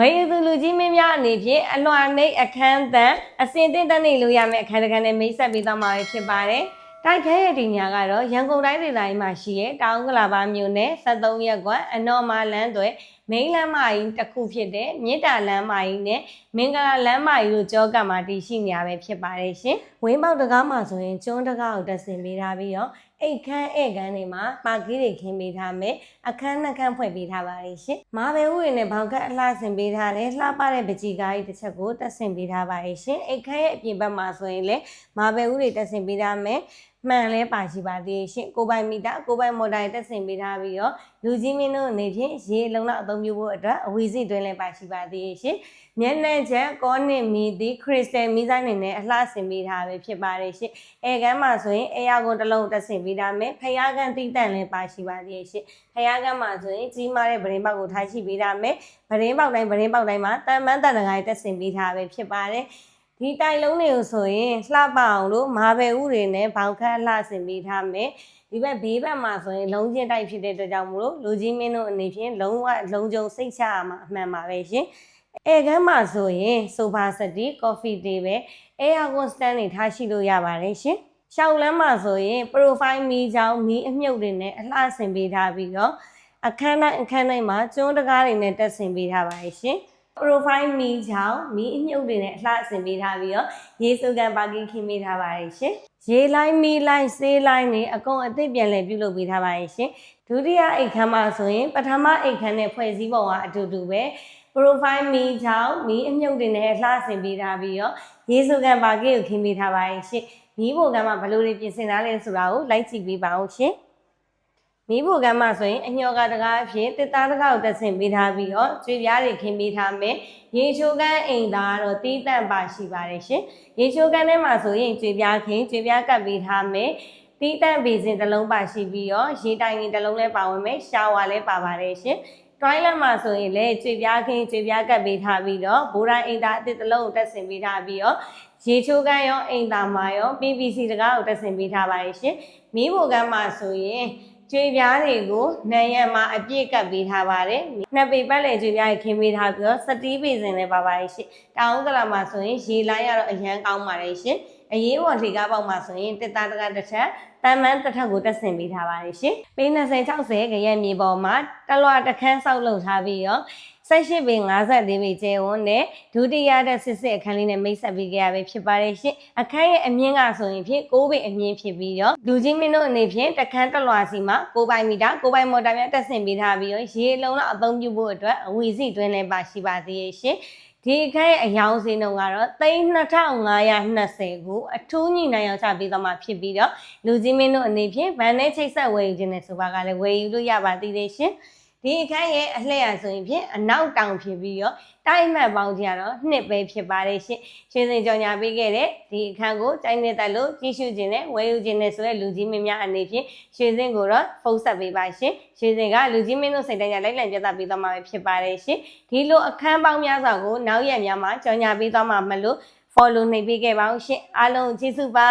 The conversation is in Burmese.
ဝယ်ယူသူလူကြီးမင်းများအနေဖြင့်အလွှာနှိပ်အခန်းတန်အစင်တင်တန်းနေလို့ရမယ့်အခန်းတစ်ခန်းနဲ့မိတ်ဆက်ပေးသွားမှာဖြစ်ပါတယ်။တိုက်ခဲရဲ့ဒီညာကတော့ရန်ကုန်တိုင်းဒေသကြီးမှာရှိတဲ့တောင်ကလာပါမြို့နယ်73ရပ်ကွက်အနော်မာလန်းတွေ မိန်းလမ်းမကြီးတစ်ခုဖြစ်တဲ့မြစ်တာလမ်းမကြီးနဲ့မင်္ဂလာလမ်းမကြီးတို့ကြောကမှာတည်ရှိနေရပဲဖြစ်ပါတယ်ရှင်။ဝင်းပေါက်တကားမှာဆိုရင်ကျွန်းတကားကိုတက်ဆင်ပေးထားပြီးတော့အိတ်ခမ်းဧကန်တွေမှာပါကီးတွေခင်းပေးထားမယ်အခန်းနှစ်ခန်းဖွဲ့ပေးထားပါတယ်ရှင်။မာဘယ်ဥတွေနဲ့ဘောင်ကတ်အလှဆင်ပေးထားတယ်လှပတဲ့ပကြီးကားကြီးတစ်ချက်ကိုတက်ဆင်ပေးထားပါတယ်ရှင်။အိတ်ခမ်းရဲ့အပြင်ဘက်မှာဆိုရင်လည်းမာဘယ်ဥတွေတက်ဆင်ပေးထားမယ် မှန်လဲပါရှိပါသေးရှင်ကိုပိုင်မီတာကိုပိုင်မော်တာတက်ဆင်ပေးထားပြီးတော့လူကြီးမင်းတို့အနေဖြင့်ရေလုံလောက်အသုံးပြုဖို့အတွက်အဝီစီတွင်းလဲပါရှိပါသေးရှင်မျက်နှာချက်ကောနစ်မီဒီခရစ်စတယ်မီဇိုင်းနေနဲ့အလှဆင်ပေးထားပဲဖြစ်ပါတယ်ရှင်အဲကမ်းမှာဆိုရင်အဲယာကွန်တစ်လုံးတက်ဆင်ပေးထားမယ်ဖယားကန်တိတန့်လဲပါရှိပါသေးရှင်ဖယားကန်မှာဆိုရင်ကြီးမားတဲ့ဗရင်ပေါက်ကိုထားရှိပေးထားမယ်ဗရင်ပေါက်တိုင်းဗရင်ပေါက်တိုင်းမှာတန်မန်းတန်တကားတက်ဆင်ပေးထားပဲဖြစ်ပါတယ် ဒီတိုင်လုံးတွေကိုဆိုရင်လှပအောင်လို့မာဘယ်ဥတွေနဲ့ဘောင်ခတ်လှဆင်ပေးထားမယ်ဒီဘက်ဘေးဘက်မှာဆိုရင်လုံးချင်းတိုက်ဖြစ်တဲ့အတွက်ကြောင့်မို့လို့လူကြီးမင်းတို့အနေဖြင့်လုံးဝလုံးကြုံစိတ်ချရမှာအမှန်ပါပဲရှင်အဲကမ်းမှာဆိုရင်ဆိုဖာစတီကော်ဖီတေးပဲအဲယာကွန်စတန်တွေထားရှိလို့ရပါတယ်ရှင်ရှောက်လမ်းမှာဆိုရင် profile မီချောင်းမီအမြုပ်တွေနဲ့အလှဆင်ပေးထားပြီးတော့အခန်းတိုင်းအခန်းတိုင်းမှာကျွန်းတကားတွေနဲ့တက်ဆင်ပေးထားပါတယ်ရှင် profile မီချောင်းမီအမြုပ်တွေနဲ့အလှဆင်ပေးထားပြီးတော့ရေစုကန်ပါကင်းခင်းပေးထားပါတယ်ရှင်ရေလိုင်းမီလိုင်းဆေးလိုင်းတွေအကုန်အသစ်ပြန်လည်ပြုလုပ်ပေးထားပါတယ်ရှင်ဒုတိယအိတ်ခမ်းမှာဆိုရင်ပထမအိတ်ခမ်းနဲ့ဖွဲ့စည်းပုံကအတူတူပဲ profile မီချောင်းမီအမြုပ်တွေနဲ့လှဆင်ပေးထားပြီးတော့ရေစုကန်ပါကင်းကိုခင်းပေးထားပါတယ်ရှင်မီးပုံကမ်းမှာဘယ်လိုတွေပြင်ဆင်ထားလဲဆိုတာကိုလိုက်ကြည့်ပေးပါဦးရှင် မီးဖို့ကမ်းမှာဆိုရင်အညောကတကားအဖြစ်တစ်သားတကားကိုတက်ဆင်ပေးထားပြီးတော့ကျွေပြားတွေခင်းပေးထားမယ်ရေချိုးကန်းအိမ်သားကတော့တီးတန့်ပါရှိပါတယ်ရှင်ရေချိုးကန်းထဲမှာဆိုရင်ကျွေပြားခင်းကျွေပြားကပ်ပေးထားမယ်တီးတန့်ဘေစင်တစ်လုံးပါရှိပြီးတော့ရေတိုင်ရင်တစ်လုံးလည်းပါဝင်မယ်ရှာဝါလည်းပါပါတယ်ရှင်တွိုင်းလက်မှာဆိုရင်လည်းကျွေပြားခင်းကျွေပြားကပ်ပေးထားပြီးတော့ဘိုးတိုင်းအိမ်သားအစ်တစ်လုံးကိုတက်ဆင်ပေးထားပြီးတော့ရေချိုးကန်းရောအိမ်သားမှာရော PVC တကားကိုတက်ဆင်ပေးထားပါတယ်ရှင်မီးဖိုကန်းမှာဆိုရင် ကျွေပြားတွေကိုနံရံမှာအပြည့်ကပ်ပေးထားပါတယ်။နှစ်ပေပတ်လည်ကျွေပြားတွေခင်းပေးထားပြီးတော့စတီးပေစင်လည်းပါပါတယ်ရှင်။တောင်ဥက္ကလာမှာဆိုရင်ရေလိုင်းရတော့အရန်ကောင်းပါတယ်ရှင်။အရေးပေါ်ထေကားပေါက်မှာဆိုရင်တစ်သားတကားတစ်ထက်တန်မန်းတစ်ထက်ကိုတက်ဆင်ပေးထားပါတယ်ရှင်။ပေ20 60ခရက်မြေပေါ်မှာတလွားတစ်ခန်းဆောက်လုပ်ထားပြီးတော့ 18ပေ54ပေကျဲဝန်းနဲ့ဒုတိယတဲ့စစ်စစ်အခန်းလေးနဲ့မိတ်ဆက်ပေးကြရပဲဖြစ်ပါတယ်ရှင်အခန်းရဲ့အမြင့်ကဆိုရင်ဖြင့်6ပေအမြင့်ဖြစ်ပြီးတော့လူကြီးမင်းတို့အနေဖြင့်တခန်းတစ်လွာစီမှာ6ပိုင်မီတာ6ပိုင်မော်တာများတက်ဆင်ပေးထားပြီးတော့ရေလုံးလောက်အသုံးပြုဖို့အတွက်အဝီစီတွင်းလည်းပါရှိပါသေးရဲ့ရှင်ဒီအခန်းရဲ့အယောင်စင်းတုံကတော့3520ကိုအထူးညီနိုင်အောင်ချပေးသွားမှာဖြစ်ပြီးတော့လူကြီးမင်းတို့အနေဖြင့်ဗန်နဲ့ချိတ်ဆက်ဝယ်ယူခြင်းနဲ့ဆိုပါကလည်းဝယ်ယူလို့ရပါသေးတယ်ရှင် ဒီအခန်းရဲ့အလှည့်ရဆိုရင်ဖြင့်အနောက်တောင်ဖြစ်ပြီးတော့တိုင်းမှတ်ပေါင်းကြတော့နှစ်ပဲဖြစ်ပါတယ်ရှင်ရွှေစင်ကြော်ညာပေးခဲ့တဲ့ဒီအခန်းကိုတိုင်းနေတက်လို့ကြီးစုခြင်းနဲ့ဝယ်ယူခြင်းနဲ့ဆိုတဲ့လူကြီးမင်းများအနေဖြင့်ရွှေစင်ကိုတော့ဖုန်းဆက်ပေးပါရှင်ရွှေစင်ကလူကြီးမင်းတို့စိတ်တိုင်းကြလိုက်လံပြသပေးသွားမှာပဲဖြစ်ပါတယ်ရှင်ဒီလိုအခန်းပေါင်းများစွာကိုနောက်ရက်များမှာကြော်ညာပေးသွားမှာမလို့ follow နှိပ်ပေးခဲ့ပါဦးရှင်အားလုံးကျေးဇူးပါ